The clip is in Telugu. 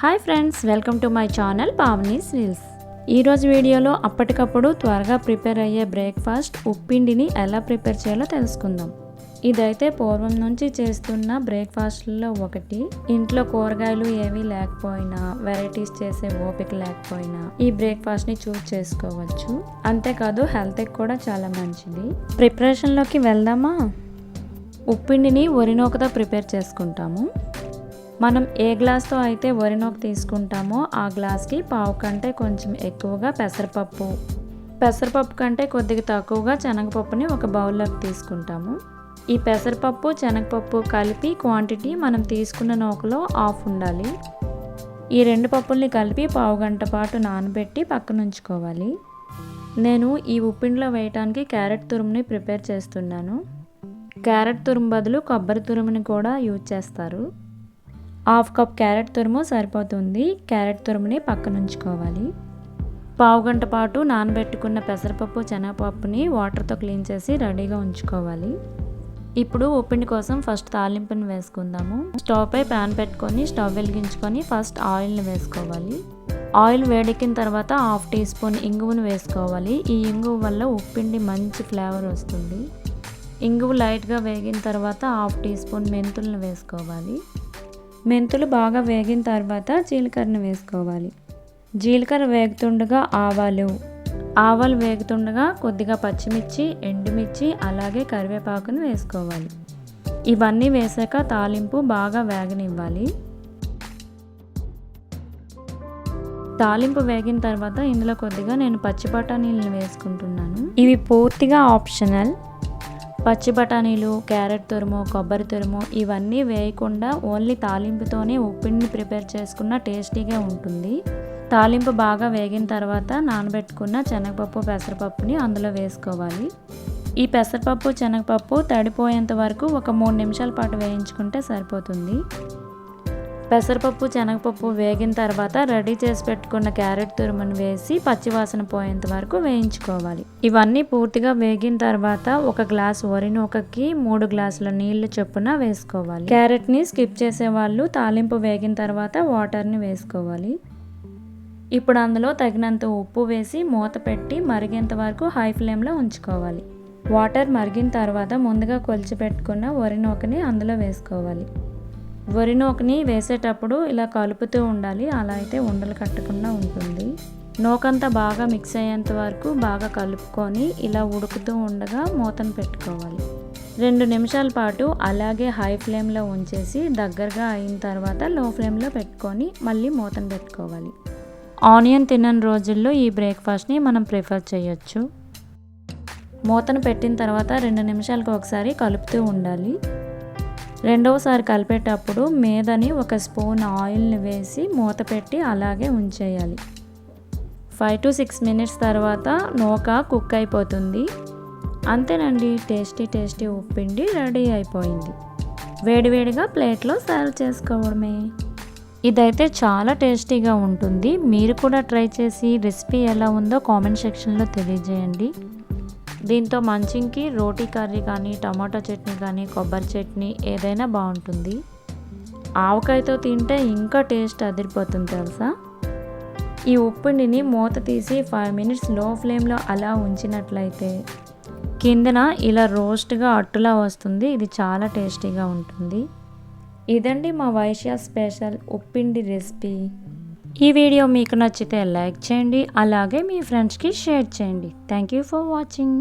Hi friends welcome to my channel Pavani's reels. ఈరోజు వీడియోలో అప్పటికప్పుడు త్వరగా ప్రిపేర్ అయ్యే బ్రేక్ఫాస్ట్ ఉప్పిండిని ఎలా ప్రిపేర్ చేయాలో తెలుసుకుందాం. ఇదైతే పూర్వం నుంచి చేస్తున్న బ్రేక్ఫాస్ట్లో ఒకటి. ఇంట్లో కూరగాయలు ఏమీ లేకపోయినా వెరైటీస్ చేసే ఓపిక లేకపోయినా ఈ బ్రేక్ఫాస్ట్ని చూస్ చేసుకోవచ్చు. అంతేకాదు హెల్త్కి కూడా చాలా మంచిది. ప్రిపరేషన్లోకి వెళ్దామా? ఉప్పిండిని వరినూకతో ప్రిపేర్ చేసుకుంటాము. మనం ఏ గ్లాస్తో అయితే వరినూక తీసుకుంటామో ఆ గ్లాస్కి పావు కంటే కొంచెం ఎక్కువగా పెసరపప్పు. పెసరపప్పు కంటే కొద్దిగా తక్కువగా శనగపప్పుని ఒక బౌల్లోకి తీసుకుంటాము. ఈ పెసరపప్పు శనగపప్పు కలిపి క్వాంటిటీ మనం తీసుకున్న నూకలో ఆఫ్ ఉండాలి. ఈ రెండు పప్పుల్ని కలిపి పావు గంట పాటు నానబెట్టి పక్కన ఉంచుకోవాలి. నేను ఈ ఉప్పిండిలో వేయటానికి క్యారెట్ తురుముని ప్రిపేర్ చేస్తున్నాను. క్యారెట్ తురుము బదులు కొబ్బరి తురుముని కూడా యూజ్ చేస్తారు. హాఫ్ కప్ క్యారెట్ తురుము సరిపోతుంది. క్యారెట్ తురుముని పక్కన ఉంచుకోవాలి పావు గంట పాటు నానబెట్టుకున్న పెసరపప్పు శనగపప్పుని వాటర్తో క్లీన్ చేసి రెడీగా ఉంచుకోవాలి. ఇప్పుడు ఉప్పిండి కోసం ఫస్ట్ తాలింపుని వేసుకుందాము. స్టవ్ పై ప్యాన్ పెట్టుకొని స్టవ్ వెలిగించుకొని ఫస్ట్ ఆయిల్ని వేసుకోవాలి. ఆయిల్ వేడెక్కిన తర్వాత హాఫ్ టీ స్పూన్ ఇంగువను వేసుకోవాలి. ఈ ఇంగువ వల్ల ఉప్పిండి మంచి ఫ్లేవర్ వస్తుంది. ఇంగువ లైట్గా వేగిన తర్వాత హాఫ్ టీ స్పూన్ మెంతులను వేసుకోవాలి. మెంతులు బాగా వేగిన తర్వాత జీలకర్రను వేసుకోవాలి. జీలకర్ర వేగుతుండగా ఆవాలు. ఆవాలు వేగుతుండగా కొద్దిగా పచ్చిమిర్చి ఎండుమిర్చి అలాగే కరివేపాకును వేసుకోవాలి. ఇవన్నీ వేసాక తాలింపు బాగా వేగనివ్వాలి. తాలింపు వేగిన తర్వాత ఇందులో కొద్దిగా నేను పచ్చి బఠానీలను వేసుకుంటున్నాను. ఇవి పూర్తిగా ఆప్షనల్. పచ్చి బఠానీలు క్యారెట్ తురుము కొబ్బరి తురుము ఇవన్నీ వేయకుండా ఓన్లీ తాలింపుతోనే ఉప్పిండిని ప్రిపేర్ చేసుకున్న టేస్టీగా ఉంటుంది. తాలింపు బాగా వేగిన తర్వాత నానబెట్టుకున్న శనగపప్పు పెసరపప్పుని అందులో వేసుకోవాలి. ఈ పెసరపప్పు శనగపప్పు తడిపోయేంత వరకు ఒక మూడు నిమిషాల పాటు వేయించుకుంటే సరిపోతుంది. పెసరపప్పు శనగపప్పు వేగిన తర్వాత రెడీ చేసి పెట్టుకున్న క్యారెట్ తురుమును వేసి పచ్చివాసన పోయేంత వరకు వేయించుకోవాలి. ఇవన్నీ పూర్తిగా వేగిన తర్వాత ఒక గ్లాస్ వరి నూకకి మూడు గ్లాసుల నీళ్ళు చొప్పున వేసుకోవాలి. క్యారెట్ని స్కిప్ చేసే వాళ్ళు తాలింపు వేగిన తర్వాత వాటర్ని వేసుకోవాలి. ఇప్పుడు అందులో తగినంత ఉప్పు వేసి మూత పెట్టి మరిగేంత వరకు హై ఫ్లేమ్లో ఉంచుకోవాలి. వాటర్ మరిగిన తర్వాత ముందుగా కొలిచి పెట్టుకున్న వరి నూకని అందులో వేసుకోవాలి. వరి నూకని వేసేటప్పుడు ఇలా కలుపుతూ ఉండాలి. అలా అయితే ఉండలు కట్టకుండా ఉంటుంది. నూకంతా బాగా మిక్స్ అయ్యేంత వరకు బాగా కలుపుకొని ఇలా ఉడుకుతూ ఉండగా మూతను పెట్టుకోవాలి. రెండు నిమిషాల పాటు అలాగే హై ఫ్లేమ్లో ఉంచేసి దగ్గరగా అయిన తర్వాత లో ఫ్లేమ్లో పెట్టుకొని మళ్ళీ మూతను పెట్టుకోవాలి. ఆనియన్ తినని రోజుల్లో ఈ బ్రేక్ఫాస్ట్ని మనం ప్రిఫర్ చేయొచ్చు. మూతను పెట్టిన తర్వాత రెండు నిమిషాలకు ఒకసారి కలుపుతూ ఉండాలి. రెండవసారి కలిపేటప్పుడు మీదని ఒక స్పూన్ ఆయిల్ని వేసి మూత పెట్టి అలాగే ఉంచేయాలి. ఫైవ్ టు సిక్స్ మినిట్స్ తర్వాత నూక కుక్ అయిపోతుంది. అంతేనండి టేస్టీ టేస్టీ ఉప్పిండి రెడీ అయిపోయింది. వేడివేడిగా ప్లేట్లో సర్వ్ చేసుకోవడమే. ఇదైతే చాలా టేస్టీగా ఉంటుంది. మీరు కూడా ట్రై చేసి రెసిపీ ఎలా ఉందో కామెంట్ సెక్షన్లో తెలియజేయండి. దీంతో మంచింగ్కి రోటీ కర్రీ కానీ టమాటో చట్నీ కానీ కొబ్బరి చట్నీ ఏదైనా బాగుంటుంది. ఆవకాయతో తింటే ఇంకా టేస్ట్ అదిరిపోతుంది తెలుసా? ఈ ఉప్పిండిని మూత తీసి ఫైవ్ మినిట్స్లో ఫ్లేమ్లో అలా ఉంచినట్లయితే కిందన ఇలా రోస్ట్గా అట్టులా వస్తుంది. ఇది చాలా టేస్టీగా ఉంటుంది. ఇదండి మా వైశ్య స్పెషల్ ఉప్పిండి రెసిపీ. ఈ వీడియో మీకు నచ్చితే లైక్ చేయండి అలాగే మీ ఫ్రెండ్స్కి షేర్ చేయండి. Thank you for watching